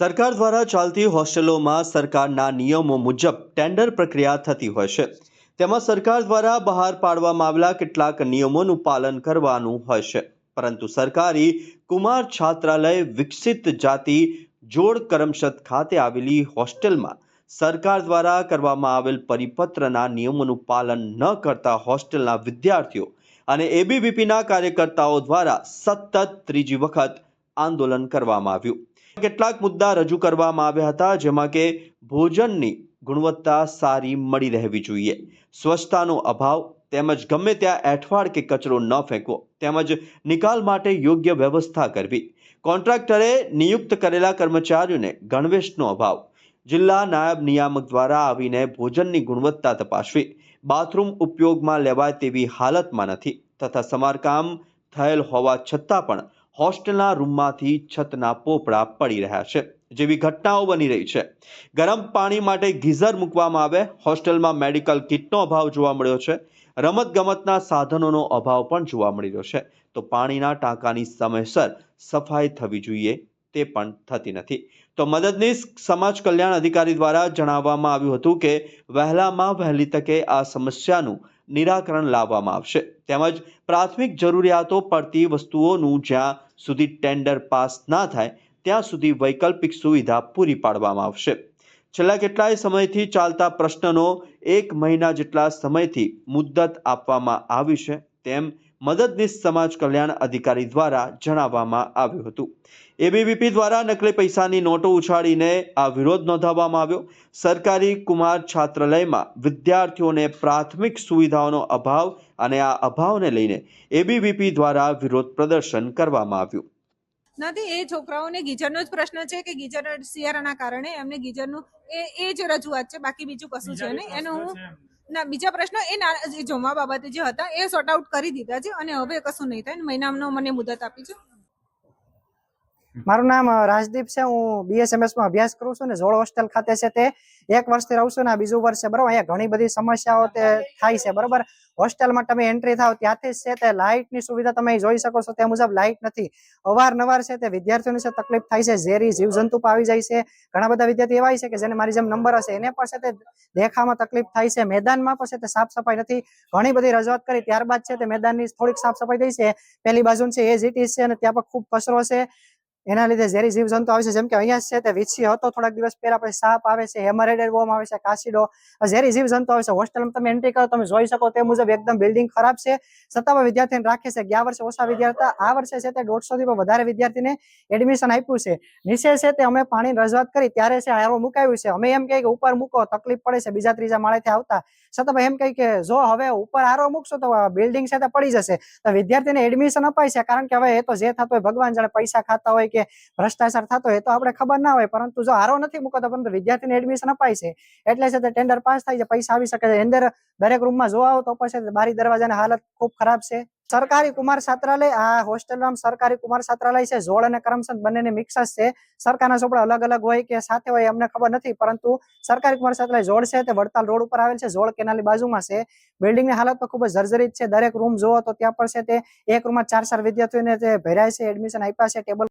સરકાર દ્વારા ચાલતી હોસ્ટેલોમાં સરકારના નિયમો મુજબ ટેન્ડર પ્રક્રિયા થતી હોય છે. તેમાં સરકાર દ્વારા બહાર પાડવામાં આવેલા કેટલાક નિયમોનું પાલન કરવાનું હોય છે. પરંતુ સરકારી કુમાર છાત્રાલય વિકસિત જાતિ જોડ કરમસદ ખાતે આવેલી હોસ્ટેલમાં સરકાર દ્વારા કરવામાં આવેલ પરિપત્રના નિયમોનું પાલન ન કરતા હોસ્ટેલના વિદ્યાર્થીઓ અને એબીવીપીના કાર્યકર્તાઓ દ્વારા સતત ત્રીજી વખત આંદોલન કરવામાં આવ્યું. કેટલાક મુદ્દા રજૂ કરવામાં આવ્યા હતા, જેમાં કે ભોજનની ગુણવત્તા સારી મળી રહેવી જોઈએ. સ્વચ્છતાનો અભાવ, તેમજ ગમે ત્યાં એઠવાડ કે કચરો ન ફેંકવો, તેમજ નિકાલ માટે યોગ્ય વ્યવસ્થા કરવી. કોન્ટ્રાક્ટરે નિયુક્ત કરેલા કર્મચારીઓને ગણવેશનો અભાવ. જિલ્લા નાયબ નિયામક દ્વારા આવીને ભોજનની ગુણવત્તા તપાસવી. બાથરૂમ ઉપયોગમાં લેવાય તેવી હાલતમાં નથી, તથા સમારકામ થયેલ હોવા છતાં પણ હોસ્ટેલના રૂમમાંથી છતના પોપડા પડી રહ્યા છે. જેવી ઘટનાઓ બની રહી છે. ગરમ પાણી માટે ગીઝર મૂકવામાં આવે, હોસ્ટેલમાં મેડિકલ કિટનો અભાવ જોવા મળ્યો છે. રમતગમતના સાધનોનો અભાવ પણ જોવા મળી રહ્યો છે. તો પાણીના ટાંકાની સમયસર સફાઈ થવી જોઈએ, તે પણ થતી નથી. તો મદદનીશ સમાજ કલ્યાણ અધિકારી દ્વારા જણાવવામાં આવ્યું હતું કે વહેલામાં વહેલી તકે આ સમસ્યાનું નિરાકરણ લાવવામાં આવશે. તેમજ પ્રાથમિક જરૂરિયાતો પડતી વસ્તુઓનું જ્યાં સુધી ટેન્ડર પાસ ના થાય, ત્યાં સુધી વૈકલ્પિક સુવિધા પૂરી પાડવામાં આવશે. છેલ્લા કેટલાય સમયથી ચાલતા પ્રશ્નનો એક મહિના જેટલા સમયથી મુદ્દત આપવામાં આવી છે. તેમ મદદનીશ સમાજ કલ્યાણ અધિકારી દ્વારા જણાવવામાં આવ્યું હતું. એબીવીપી દ્વારા નકલી પૈસાની નોટો ઉછાળીને આ વિરોધ નોંધાવવામાં આવ્યો. સરકારી કુમાર છાત્રાલયમાં વિદ્યાર્થીઓને પ્રાથમિક સુવિધાઓનો અભાવ અને આ અભાવને લઈને એબીવીપી દ્વારા વિરોધ પ્રદર્શન કરવામાં આવ્યું. નથી એ છોકરાઓને ગીઝરનો જ પ્રશ્ન છે કે ગીઝર શિયાળાના કારણે એમને ગીઝરનું એ એ જ રજૂઆત છે બાકી બીજું કશું છે નહીં? એનું હું ના, બીજા પ્રશ્ન એ એ જમવા બાબતે જે હતા એ સોર્ટ આઉટ કરી દીધા છે અને હવે કશું નહીં થાય મહિનાનો મને મુદત આપી છે. મારું નામ રાજદીપ છે. હું બીએસએમએસમાં અભ્યાસ કરું છું ને ઝોળ હોસ્ટેલ ખાતે છે તે. એક વર્ષથી રહું છું ને બીજું વર્ષ છે, બરોબર? અહીંયા ઘણી બધી સમસ્યાઓ તે થાય છે, બરોબર? હોસ્ટેલમાં તમે એન્ટ્રી થાવ ત્યાંથી છે તે. લાઇટની સુવિધા તમે જોઈ શકો છો, તે મુજબ લાઇટ નથી. અવારનવાર છે તે વિદ્યાર્થીઓને છે તકલીફ થાય છે, ઝેરી જીવજંતુ પાવી જાય છે. ઘણા બધા વિદ્યાર્થી એવા છે કે જેને મારી જેમ નંબર હશે, એને પણ છે તે દેખામાં તકલીફ થાય છે. મેદાનમાં પણ છે તે સાફ સફાઈ નથી. ઘણી બધી રજૂઆત કરી ત્યારબાદ છે તે મેદાનની થોડીક સાફ સફાઈ થઈ છે. પેલી બાજુ છે એ જીટી છે અને ત્યાં પણ ખૂબ કચરો છે. એના લીધે ઝેરી જીવજંતુ આવે છે. જેમ કે અહીંયા છે તે વિછી હતો થોડાક દિવસ પહેલા, પછી સાપ આવે છે હેમરેડેડ વોર્મ આવે છે કાસીડો આ ઝેરી જીવજંતુ આવે છે. હોસ્ટેલમાં તમે એન્ટ્રી કરો, તમે જોઈ શકો તે મુજબ એકદમ બિલ્ડિંગ ખરાબ છે. પણ વિદ્યાર્થીને રાખે છે. ગયા વર્ષે ઓછા વિદ્યાર્થી આ વર્ષે છે તે દોઢસો થી પણ વધારે વિદ્યાર્થીને એડમિશન આપ્યું છે. નીચે છે તે અમે પાણીની રજૂઆત કરી. ત્યારે છે આરો મુકાયું છે. અમે એમ કહીએ કે ઉપર મૂકો, તકલીફ પડે છે. બીજા ત્રીજા માળેથી આવતા. છતાં એમ કહી કે જો હવે ઉપર આરો મૂકશો તો બિલ્ડિંગ છે તે પડી જશે. તો વિદ્યાર્થીને એડમિશન અપાય છે. કારણ કે હવે એ તો જે થતું હોય ભગવાન જાણે પૈસા ખાતા હોય કે ભ્રષ્ટાચાર થતો હોય તો આપણે ખબર ના હોય, પરંતુ જો આરો નથી મૂકતો, પરંતુ વિદ્યાર્થીને એડમિશન અપાય છે, એટલે છે ટેન્ડર પાસ થાય છે, પૈસા આવી શકે છે. અંદર દરેક રૂમમાં જોવા તો પછી બારી દરવાજાની હાલત ખૂબ ખરાબ છે. સરકારી કુમાર છાત્રાલય, આ હોસ્ટેલ નામ સરકારી કુમાર છાત્રાલય છે જોડ અને કરમસંદ બંનેની મિક્સ છે. સરકારના ચોપડા અલગ અલગ હોય કે સાથે હોય, અમને ખબર નથી, પરંતુ સરકારી કુમાર છાત્રાલય જોડ છે તે વડતાલ રોડ ઉપર આવેલ છે જોડ કેનાલની બાજુમાં છે. બિલ્ડિંગની હાલત તો ખૂબ જ જર્જરિત છે. દરેક રૂમ જોવો તો ત્યાં પર છે તે. એક રૂમમાં ચાર ચાર વિદ્યાર્થીઓને ભર્યા છે એડમિશન આપ્યા છે ટેબલ